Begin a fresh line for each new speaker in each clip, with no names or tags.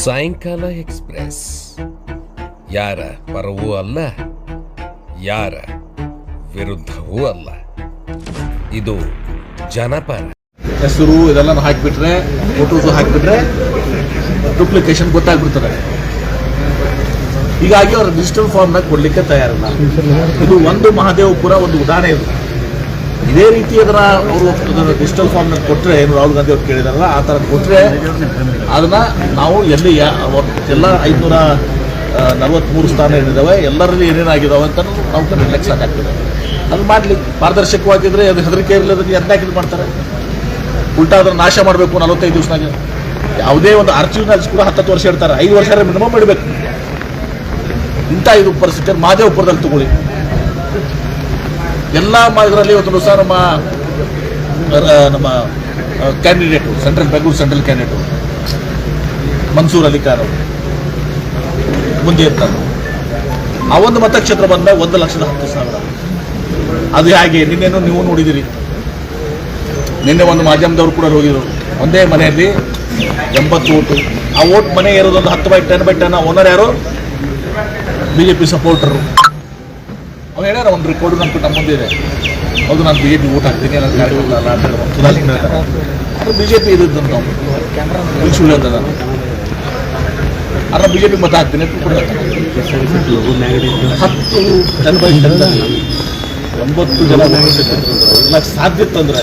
ಸಾಯಂಕಾಲ ಎಕ್ಸ್ಪ್ರೆಸ್. ಯಾರ ಪರವೂ ಅಲ್ಲ, ಯಾರ ವಿರುದ್ಧವೂ ಅಲ್ಲ. ಇದು ಜನಪರ.
ಹೆಸರು ಇದೆಲ್ಲ ಹಾಕಿಬಿಟ್ರೆ ಫೋಟೋಸು ಹಾಕಿಬಿಟ್ರೆ ಡೂಪ್ಲಿಕೇಶನ್ ಗೊತ್ತಾಗ್ಬಿಡ್ತದೆ. ಹೀಗಾಗಿ ಅವರು ಡಿಜಿಟಲ್ ಫಾರ್ಮ್ನಾಗ ಕೊಡ್ಲಿಕ್ಕೆ ತಯಾರಿಲ್ಲ. ಇದು ಒಂದು ಮಹಾದೇವಪುರ ಒಂದು ಉದಾಹರಣೆ ಇದು ಇದೇ ರೀತಿ ಅದರ ಅವರು ಡಿಜಿಟಲ್ ಫಾರ್ಮ್ನಲ್ಲಿ ಕೊಟ್ಟರೆ ಏನು ರಾಹುಲ್ ಗಾಂಧಿ ಅವ್ರು ಕೇಳಿದಾರಲ್ಲ, ಆ ಥರ ಕೊಟ್ಟರೆ ಅದನ್ನ ನಾವು ಎಲ್ಲಿ ಎಲ್ಲ ಐದುನೂರ ನಲವತ್ತ್ಮೂರು ಸ್ಥಾನ ಏನಿದಾವೆ, ಎಲ್ಲರಲ್ಲಿ ಏನೇನಾಗಿದಾವೆ ಅಂತ ನಾವು ನಿರ್ಲಕ್ಷ್ಯ ಸಾಕಾಗ್ತದೆ ಅದು ಮಾಡಲಿ. ಪಾರದರ್ಶಕವಾಗಿದ್ದರೆ ಅದು ಹೆದರಿಕೆ ಇರಲಿಲ್ಲ ಇದು ಮಾಡ್ತಾರೆ. ಉಲ್ಟಾ ಅದನ್ನು ನಾಶ ಮಾಡಬೇಕು ನಲವತ್ತೈದು ದಿವಸನಾಗ. ಯಾವುದೇ ಒಂದು ಆರ್ಚಿವ್ನಲ್ಲಿ ಕೂಡ ಹತ್ತತ್ತು ವರ್ಷ ಇರ್ತಾರೆ ಐದು ವರ್ಷ ಮಿನಿಮಮ್ ಇಡಬೇಕು. ಇಂಥ ಇದು ಪರಿಸ್ಥಿತಿ ಮಾದೇವಪುರದಲ್ಲಿ ತಗೊಳ್ಳಿ. ಎಲ್ಲ ಇದರಲ್ಲಿ ಇವತ್ತು ಸಹ ನಮ್ಮ ನಮ್ಮ candidate central Bengaluru central candidate Mansoor Ali Khan ಅವರು, ಮುಂದೆ ಇರ್ತಾರೆ. ಆ ಒಂದು ಮತಕ್ಷೇತ್ರ ಬಂದಾಗ ಒಂದು ಲಕ್ಷದ ಹತ್ತು ಸಾವಿರ. ಅದು ಹೇಗೆ? ನಿನ್ನೇನು ನೀವು ನೋಡಿದಿರಿ. ನಿನ್ನೆ ಒಂದು ಮಾಧ್ಯಮದವರು ಕೂಡ ಹೋಗಿದ್ರು. ಒಂದೇ ಮನೆಯಲ್ಲಿ ಎಂಬತ್ತು ಓಟು. ಆ ಓಟ್ ಮನೆ ಇರೋದೊಂದು ಹತ್ತು by ten by ten owner ಯಾರು? ಬಿ ಜೆ ಪಿ ಸಪೋರ್ಟರು ಅವ್ನು ಹೇಳ್ಯಾರ ಒಂದು ರೆಕಾರ್ಡು ನಮ್ಮ ನಮ್ಮ ಮುಂದೆ ಇದೆ. ಹೌದು ನಾನು ಬಿ ಜೆ ಪಿ ಊಟ ಹಾಕ್ತೀನಿ ನನ್ನ ಅಂತ ಅದು ಬಿ ಜೆ ಪಿ ಇದ್ದು ನಾವು ಇಲ್ಲಿ ಸುಳ್ಳು ಅಂತ ನಾನು. ಅದ್ರ ಬಿ ಜೆ ಪಿ ಮತ ಹಾಕ್ತೀನಿ. ಹತ್ತು ಜನ ಬೈ ಟೆನ್ ಒಂಬತ್ತು ಜನ ಎಲ್ಲ ಸಾಧ್ಯ ಇತ್ತಂದ್ರೆ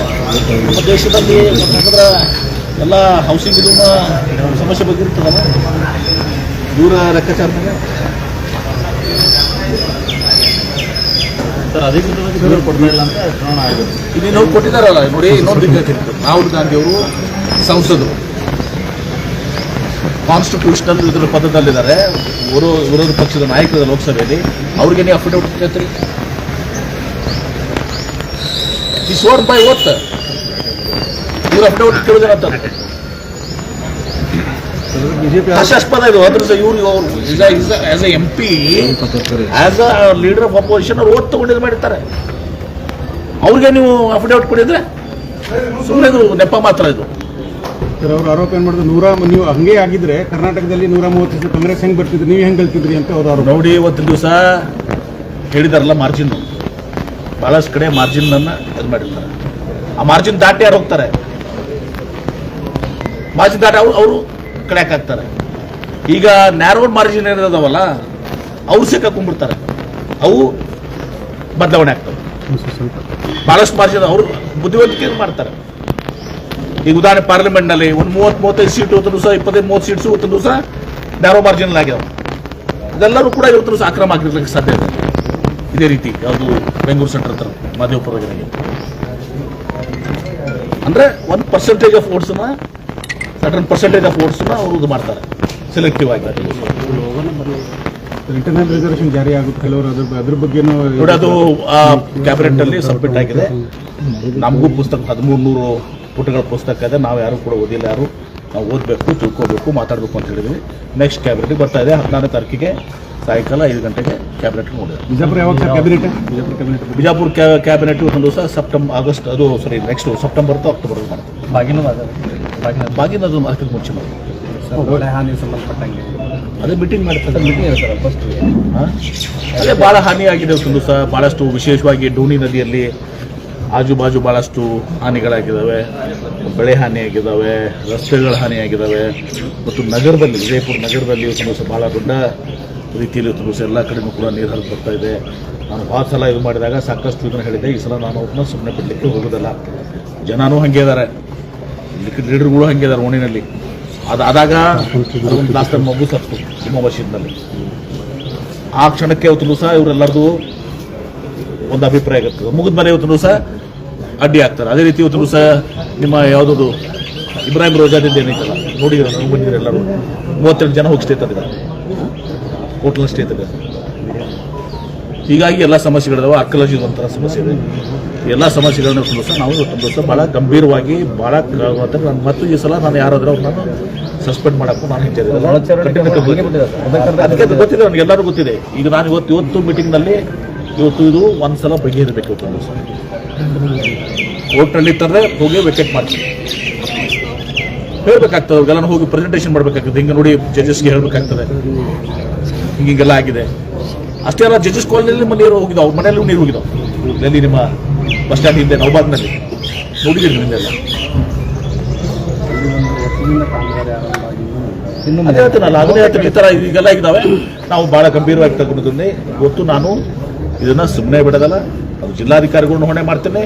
ನಮ್ಮ ದೇಶದಲ್ಲಿ ಯಾಕಂದ್ರೆ ಎಲ್ಲ ಹೌಸಿಂಗ್ ಇದು ಸಮಸ್ಯೆ ಬಗ್ಗೆ ಇರ್ತದಲ್ಲ. ದೂರ ಲೆಕ್ಕಾಚಾರದಾಗ
ಸರ್ ಅಧಿಕೃತವಾಗಿ ದೂರ ಕೊಡ್ತಾ ಇಲ್ಲ ಅಂತ ಚುನಾವಣಾ ಆಗಿದೆ.
ಇಲ್ಲಿ ನಾವು ಕೊಟ್ಟಿದ್ದಾರಲ್ಲ ನೋಡಿ ಇನ್ನೊಂದು ರಾಹುಲ್ ಗಾಂಧಿ ಅವರು ಸಂಸದರು. ಕಾನ್ಸ್ಟಿಟ್ಯೂಷನಲ್ ಇದರ ಪದದಲ್ಲಿದ್ದಾರೆ. ವಿರೋ ವಿರೋಧ ಪಕ್ಷದ ನಾಯಕರ ಲೋಕಸಭೆಯಲ್ಲಿ. ಅವ್ರಿಗೆ ನೀವು ಅಫಿಡವಿಟ್ ಕೇಳ್ತೀರಿ ಈ ಸೋರ್ ಬೈ ಓತ್ ಇವ್ರು ಅಫಿಡವಿಟ್ ಕೇಳಿದಾರಂತ
ಬಿಜೆಪಿ
ಇದು. ಅದ್ರ ಇವ್ರಿಗೆ ಇವ್ರು ಅವ್ರು. As a M P as a leader of opposition ಅವ್ರು ಓದ್ ತಗೊಂಡು ಇದು ಮಾಡಿರ್ತಾರೆ. ಅವ್ರಿಗೆ ನೀವು ಅಫಿಡವಿಟ್ ಕೊಡಿದ್ರೆ? ಸುಮ್ಮನೆ ಇದು ನೆಪ ಮಾತ್ರ ಇದು.
ಅವ್ರು ಆರೋಪ ಏನು ಮಾಡಿದ್ರು? ನೂರ ನೀವು ಹಂಗೆ ಆಗಿದ್ರೆ ಕರ್ನಾಟಕದಲ್ಲಿ ನೂರ ಮೂವತ್ತು ದಿವಸ ಕಾಂಗ್ರೆಸ್ ಹೆಂಗೆ ಬರ್ತಿದ್ರು ನೀವು ಹೆಂಗೆ ಕಲ್ತಿದ್ರಿ ಅಂತ ಅವ್ರು ಆರೋಪ.
ನೋಡಿ ಇವತ್ತಿನ ದಿವಸ ಹೇಳಿದಾರಲ್ಲ ಮಾರ್ಜಿನ್ ಭಾಳಷ್ಟು ಕಡೆ ಮಾರ್ಜಿನ್ ಅನ್ನ ಇದು ಮಾಡಿರ್ತಾರೆ. ಆ ಮಾರ್ಜಿನ್ ದಾಟಿ ಯಾರು ಹೋಗ್ತಾರೆ? ಮಾರ್ಜಿನ್ ದಾಟಿ ಅವರು ಅವರು ಕಡೆಯಾಕ್ ಹಾಕ್ತಾರೆ. ಈಗ ನ್ಯಾರೋ ಮಾರ್ಜಿನ್ ಏನಿದಾವಲ್ಲ ಅವ್ರು ಸಿಕ್ಕಾಕೊಂಡ್ಬಿಡ್ತಾರೆ ಅವು ಬದಲಾವಣೆ ಆಗ್ತವೆ. ಬಹಳಷ್ಟು ಮಾರ್ಜಿನ್ ಅವರು ಬುದ್ಧಿವಂತಿಕೆ ಮಾಡ್ತಾರೆ. ಈಗ ಉದಾಹರಣೆ ಪಾರ್ಲಿಮೆಂಟ್ನಲ್ಲಿ ಒಂದು ಮೂವತ್ತು, ಮೂವತ್ತೈದು ಸೀಟ್ ಇವತ್ತು ದಿವಸ, ಇಪ್ಪತ್ತೈದು, ಮೂವತ್ತು ಸೀಟ್ಸು ಇವತ್ತು ದಿವಸ ನ್ಯಾರೋ ಮಾರ್ಜಿನ್ ಆಗ್ಯಾವ. ಅದೆಲ್ಲರೂ ಕೂಡ ಇವತ್ತು ದಿವಸ ಅಕ್ರಮ ಆಗಿರ್ಲಿಕ್ಕೆ ಸಾಧ್ಯ ಇದೆ. ಇದೇ ರೀತಿ ಯಾವುದು ಬೆಂಗಳೂರು ಸೆಂಟರ್ ಹತ್ರ, ಮಾದೇವಪುರ ಅಂದ್ರೆ ಒಂದು ಪರ್ಸೆಂಟೇಜ್ ಆಫ್ ಓಟ್ಸ್ನ ಸರ್ಟನ್ ಪರ್ಸೆಂಟೇಜ್ ಆಫ್ ವೋಟ್ಸ್ನ ಅವರು ಇದು ಮಾಡ್ತಾರೆ ಸೆಲೆಕ್ಟಿವ್ ಆಗಿ.
ಇಂಟರ್ನಲ್ ರಿಸರ್ವೇಶನ್ ಜಾರಿ ಆಗುತ್ತೆ ಕೆಲವರು ಅದ್ರ ಅದ್ರ ಬಗ್ಗೆನೂ
ನೋಡಿ ಅದು ಕ್ಯಾಬಿನೆಟ್ ಅಲ್ಲಿ ಸಬ್ಮಿಟ್ ಆಗಿದೆ. ನಮಗೂ ಪುಸ್ತಕ ಹದಿಮೂರು ನೂರು ಪುಟಗಳ ಪುಸ್ತಕ ಇದೆ. ನಾವು ಯಾರು ಕೂಡ ಓದಿಲ್ಲ ಯಾರು ನಾವು ಓದಬೇಕು ತಿಳ್ಕೋಬೇಕು ಮಾತಾಡಬೇಕು ಅಂತ ಹೇಳಿದ್ವಿ. ನೆಕ್ಸ್ಟ್ ಕ್ಯಾಬಿನೆಟ್ ಬರ್ತಾ ಇದೆ. ಹದಿನಾರನೇ ತಾರೀಕಿಗೆ ಸಾಯಂಕಾಲ ಐದು ಗಂಟೆಗೆ ಕ್ಯಾಬಿನೆಟ್ ನೋಡಿದೆ
ಬಿಜಾಪುರ ಯಾವಾಗ sir cabinet Bijapur cabinet
Bijapur cabinet ಒಂದು ದಿವಸ ಸೆಪ್ಟೆಂಬರ್ ಆಗಸ್ಟ್ ಅದು ಸಾರಿ ನೆಕ್ಸ್ಟ್ ಸೆಪ್ಟೆಂಬರ್ ಅಥವಾ ಅಕ್ಟೋಬರ್ ಮಾಡ್ತೀವಿ.
ಬಾಗಿನೂ ಅದ ಬಾಗಿನ
ಬಾಗಿನ ಅದು ಅದಕ್ಕೆ ಮುಂಚೆ ಮಾಡ್ತೀವಿ
ಬೆಳೆ ಹಾನಿ ಸಂಬಂಧಪಟ್ಟಂಗೆ.
ಅದೇ ಮೀಟಿಂಗ್ ಮಾಡ್ತಾರೆ
ಮೀಟಿಂಗ್ ಫಸ್ಟ್?
ಅದೇ ಭಾಳ ಹಾನಿಯಾಗಿದೆ ಒಂದು ಸಹ ಭಾಳಷ್ಟು ವಿಶೇಷವಾಗಿ ಡೋಣಿ ನದಿಯಲ್ಲಿ ಆಜು ಬಾಜು ಭಾಳಷ್ಟು ಹಾನಿಗಳಾಗಿದ್ದಾವೆ ಬೆಳೆ ಹಾನಿಯಾಗಿದ್ದಾವೆ ರಸ್ತೆಗಳ ಹಾನಿಯಾಗಿದ್ದಾವೆ ಮತ್ತು ನಗರದಲ್ಲಿ ವಿಜಯಪುರ ನಗರದಲ್ಲಿ ಸಹ ಭಾಳ ದೊಡ್ಡ ರೀತಿಯಲ್ಲಿ ದಿವಸ ಎಲ್ಲ ಕಡೆಯೂ ಕೂಡ ನೀರು ಹರಿದು ಬರ್ತಾ ಇದೆ. ನಾನು ಭಾಳ ಸಲ ಇದು ಮಾಡಿದಾಗ ಸಾಕಷ್ಟು ಇದನ್ನು ಹೇಳಿದೆ ಈ ಸಲ ನಾನು ಅವ್ರನ್ನ ಸುಮ್ಮನೆ ಬಿಡಲಿಕ್ಕೆ ಹೋಗೋದಿಲ್ಲ. ಜನನೂ ಹಾಗೆ ಇದ್ದಾರೆ ಲೀಡರ್ಗಳು ಹಂಗೆ ಇದ್ದಾರೆ ಓಣಿನಲ್ಲಿ. ಅದು ಆದಾಗ ಲಾಸ್ಟ್ ಟೈಮ್ ಮಗು ಸತ್ತು ಸಿಂಹವಶಿನಲ್ಲಿ ಆ ಕ್ಷಣಕ್ಕೆ ಇವತ್ತು ದಿವಸ ಇವರೆಲ್ಲರದು ಒಂದು ಅಭಿಪ್ರಾಯ ಆಗುತ್ತೆ. ಮುಗಿದ ಮೇಲೆ ಇವತ್ತು ದಿವಸ ಅಡ್ಡಿ ಆಗ್ತಾರೆ. ಅದೇ ರೀತಿ ಇವತ್ತು ದಿವಸ ನಿಮ್ಮ ಯಾವುದದು ಇಬ್ರಾಹಿಂ ರೋಜಾದಿಂದ ಏನೈತಲ್ಲ? ನೋಡಿದ್ರೆ ನೀವು ಬಂದಿದ್ರೆ ಎಲ್ಲರೂ? ಮೂವತ್ತೆರಡು ಜನ ಹೋಗಿ ಸ್ಟೇ ತಂದಿದ್ದಾರೆ ಹೋಟ್ಲಲ್ಲಿ ಸ್ಟೇ ಹೀಗಾಗಿ ಎಲ್ಲ ಸಮಸ್ಯೆಗಳಿದಾವೆ ಅರ್ಕಲಜಿ ಒಂಥರ ಸಮಸ್ಯೆ ಇದೆ ಎಲ್ಲ ಸಮಸ್ಯೆಗಳನ್ನ ಸಹ ನಾವು ದಿವಸ ಭಾಳ ಗಂಭೀರವಾಗಿ ಭಾಳ ಮತ್ತು ಈ ಸಲ ನಾನು ಯಾರಾದರೂ ನಾನು ಸಸ್ಪೆಂಡ್ ಮಾಡಕ್ಕೂ ನಾನು ಅದಕ್ಕೆ ಗೊತ್ತಿದೆ ನನಗೆ ಎಲ್ಲರೂ ಗೊತ್ತಿದೆ. ಈಗ ನಾನು ಇವತ್ತು ಇವತ್ತು ಮೀಟಿಂಗ್ನಲ್ಲಿ ಇವತ್ತು ಇದು ಒಂದು ಸಲ ಬಗ್ಗೆ ಇರಬೇಕು ಒಂದು ಸಲ. ಕೋರ್ಟ್ನಲ್ಲಿ ಇಟ್ಟರೆ ಹೋಗಿ ವಿಕೆಟ್ ಮಾಡ್ತೀನಿ. ಹೇಳ್ಬೇಕಾಗ್ತದೆ ಅವ್ರಿಗೆಲ್ಲ ಹೋಗಿ ಪ್ರೆಸೆಂಟೇಷನ್ ಮಾಡ್ಬೇಕಾಗ್ತದೆ. ಹಿಂಗೆ ನೋಡಿ ಜಡ್ಜಸ್ಗೆ ಹೇಳ್ಬೇಕಾಗ್ತದೆ. ಹಿಂಗೆಲ್ಲ ಆಗಿದೆ. ಅಷ್ಟೇ ಅಲ್ಲ ಜಡ್ಜಸ್ ಕಾಲೋನಿಯಲ್ಲಿ ನೀರು ಹೋಗಿದಾವೆ ಮನೆಯಲ್ಲೂ ನೀರು ಹೋಗಿದಾವೆ ಎಲ್ಲಿ ನಿಮ್ಮ ಬಸ್ ಸ್ಟ್ಯಾಂಡ್ ಹಿಂದೆ, ನೌಬಾದ್ನಲ್ಲಿ. ನೋಡಿದ್ದೀರಿ
ನಿಮ್ಮೆಲ್ಲ
ಅದೇ ಹೇಳ್ತೀನಲ್ಲ ಅದನ್ನೇ ಹೇಳ್ತೀನಿ ಈ ಥರ ಈಗೆಲ್ಲ ಇದ್ದಾವೆ. ನಾವು ಭಾಳ ಗಂಭೀರವಾಗಿ ತಗೊಂಡಿದ್ದೀನಿ. ಗೊತ್ತು ನಾನು ಇದನ್ನ ಸುಮ್ಮನೆ ಬಿಡೋದಲ್ಲ, ಅದು ಜಿಲ್ಲಾಧಿಕಾರಿಗಳನ್ನ ಹೊಣೆ ಮಾಡ್ತೇನೆ.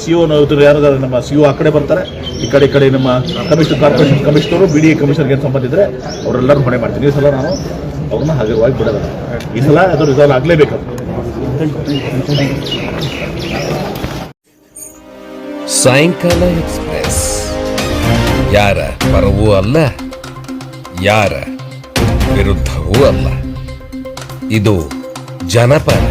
ಸಿ ಒ ಯಾರಾದ್ರು ನಮ್ಮ ಸಿ ಒ ಆ ಕಡೆ ಬರ್ತಾರೆ. ಈ ಕಡೆ ಈ ಕಡೆ ನಮ್ಮ commission corporation commissioner B D A ಕಮಿಷನರ್ಗೆ ಸಂಬಂಧ ಇದ್ರೆ ಅವರೆಲ್ಲರೂ ಹೊಣೆ ಮಾಡ್ತೀನಿ. ಈ ಸಲ ನಾನು ಅವ್ರನ್ನ ಹಗುರವಾಗಿ ಬಿಡೋದಲ್ಲ ಈ ಸಲ ಅದು ರಿಸಾಲ್ವ್ ಆಗಲೇಬೇಕು.
ಸಾಯಂಕಾಲ ಎಕ್ಸ್ಪ್ರೆಸ್. ಯಾರ ಪರವೂ ಅಲ್ಲ, ಯಾರ ವಿರುದ್ಧವೂ ಅಲ್ಲ. ಇದು ಜನಪರ.